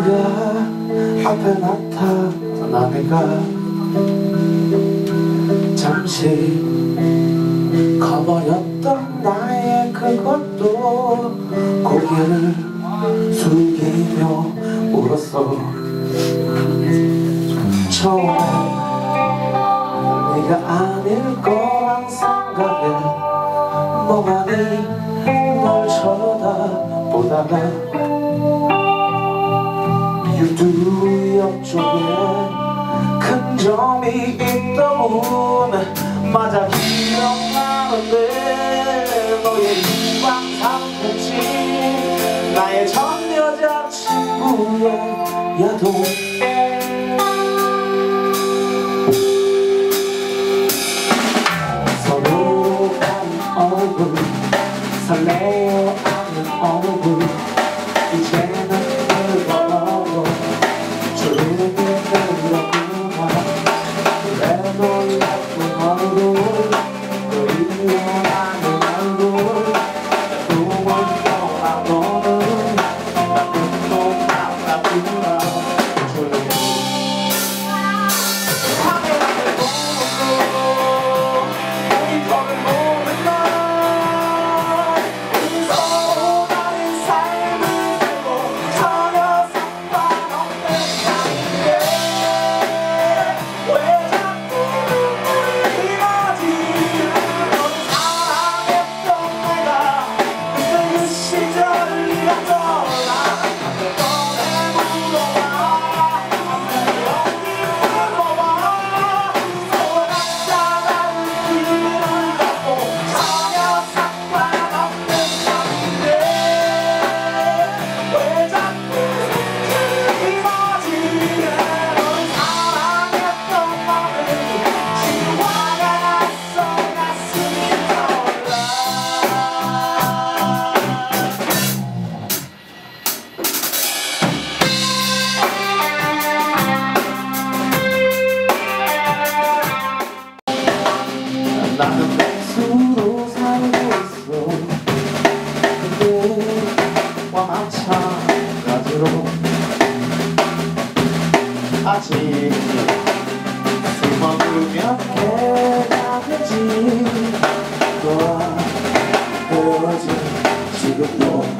네가 앞에 나타나 내가 잠시 가버렸던 나의 그것도 고개를 숙이며 울었어. 처음에 네가 아닐 거란 생각에 멍하니 널 쳐다보다가 유두 옆쪽에 큰 점이 있더군 맞아 기억나는데 너의 이방 상태지. 나의 전 여자친구의 야동 놀랐던 나는 백수로 살고 있어. 그대와 마찬가지로 아직 술 먹으면 해가 되지. 너와 헤어진 지금도